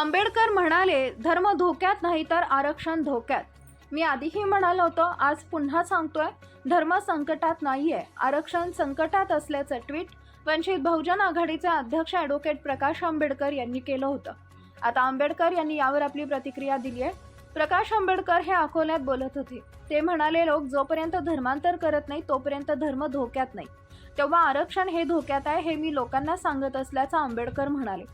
आंबेडकर म्हणाले धर्म धोक्यात नाही तर आरक्षण धोक्यात. मी आधीही म्हणालो होतो आज पुन्हा सांगतोय धर्म संकटात नाहीये. आरक्षण संकटात असल्याचं ट्विट वंचित बहुजन आघाडीचे अध्यक्ष ॲडव्होकेट प्रकाश आंबेडकर यांनी केलं होतं. आता आंबेडकर यांनी यावर आपली प्रतिक्रिया दिली आहे प्रकाश आंबेडकर हे अकोल्यात बोलत होते. ते म्हणाले लोक जोपर्यंत धर्मांतर करत नाही तोपर्यंत धर्म धोक्यात नाही. तेव्हा आरक्षण हे धोक्यात आहे हे मी लोकांना सांगत असल्याचं आंबेडकर म्हणाले.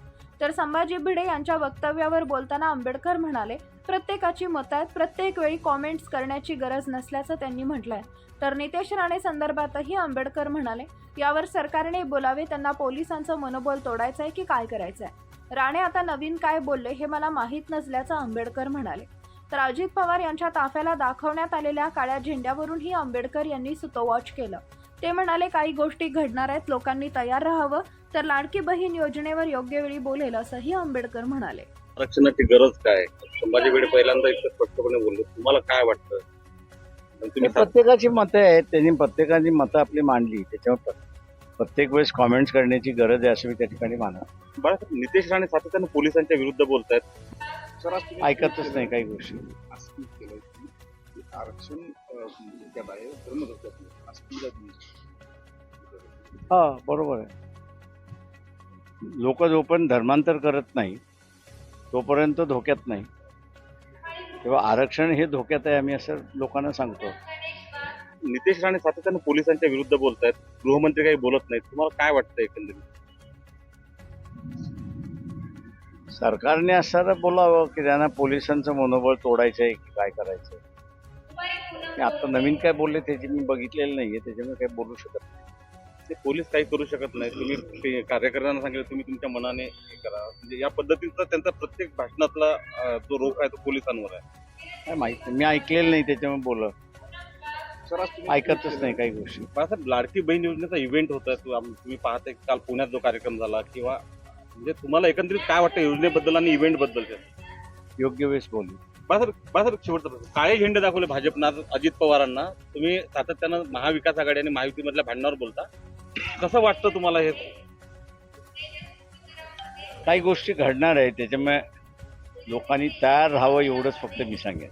तर संभाजी भिडे यांच्या वक्तव्यावर बोलताना आंबेडकर म्हणाले प्रत्येकाची मतं आहेत. प्रत्येक वेळी कॉमेंट्स करण्याची गरज नसल्याचं त्यांनी म्हटलंय. तर नितेश राणे संदर्भातही आंबेडकर म्हणाले यावर सरकारने बोलावे. त्यांना पोलिसांचं मनोबल तोडायचं आहे की काय करायचं आहे राणे आता नवीन काय बोलले हे मला माहीत नसल्याचं आंबेडकर म्हणाले. तर अजित पवार यांच्या ताफ्याला दाखवण्यात आलेल्या काळ्या झेंड्यावरूनही आंबेडकर यांनी सुतोवॉच केलं. ते म्हणाले काही गोष्टी घडणार आहेत लोकांनी तयार राहावं तर लाडकी बहीण योजनेवर योग्य वेळी बोलेल असंही आंबेडकर म्हणाले. आरक्षणाची गरज काय? संभाजी भिडे पहिल्यांदा इतकं स्पष्टपणे बोलले. तुम्हाला काय वाटतं? तुम्ही. प्रत्येकाची मतं आहेत त्यांनी प्रत्येकाची मतं आपली मांडली त्याच्यावर प्र- प्रत्येक वेळेस कॉमेंट्स करण्याची गरज आहे असं मी त्या ठिकाणी मानत बाळासाहेब नितेश राणे सातत्यानं पोलिसांच्या विरुद्ध बोलतायत. ऐकतच नाही काही गोष्टी. आरक्षण अं, धोक्यात आहे धर्म धोक्यात नाही असं हा बरोबर आहे. लोक जोपर्यंत धर्मांतर करत नाही तोपर्यंत धोक्यात नाही. तेव्हा आरक्षण हे धोक्यात आहे आम्ही असं लोकांना सांगतो. नितेश राणे सातत्यानं पोलिसांच्या विरुद्ध बोलतायत. गृहमंत्री काही बोलत नाहीत. तुम्हाला काय वाटतं एकंदरीत? सरकारने असं बोलावं की त्यांना पोलिसांचं मनोबळ तोडायचं आहे की काय करायचं आहे. आता नवीन काय बोलले त्याची मी बघितलेलं नाहीये त्याच्यामुळे काही बोलू शकत नाही. ते पोलीस काही करू शकत नाही. तुम्ही ते कार्यकर्त्यांना सांगितलं तुम्ही तुमच्या मनाने हे करा. म्हणजे या पद्धतीचा त्यांचा प्रत्येक भाषणातला अं, जो रोख आहे तो पोलिसांवर आहे. काय माहीत नाही. मी ऐकलेलं नाही त्याच्यामुळे बोल सर आज तुम्ही ऐकतच नाही काही गोष्टी. बाळासाहेब लाडकी बहीण योजनेचा इव्हेंट होता. तो आम- तुम्ही पाहताय काल पुण्यात जो कार्यक्रम झाला किंवा म्हणजे तुम्हाला एकंदरीत काय वाटतं योजनेबद्दल आणि इव्हेंटबद्दल योग्य वेळेस बोलू. बाळासाहेब बाळासाहेब शेवटचा. काळे झेंडे दाखवले भाजपनं अजित पवारांना. तुम्ही सातत्यानं महाविकास आघाडी आणि महायुतीमधल्या भांडणावर बोलता. कसं वाटतं तुम्हाला हे? काही गोष्टी घडणार आहे त्याच्यामुळे लोकांनी तयार राहावं एवढंच फक्त मी सांगेन.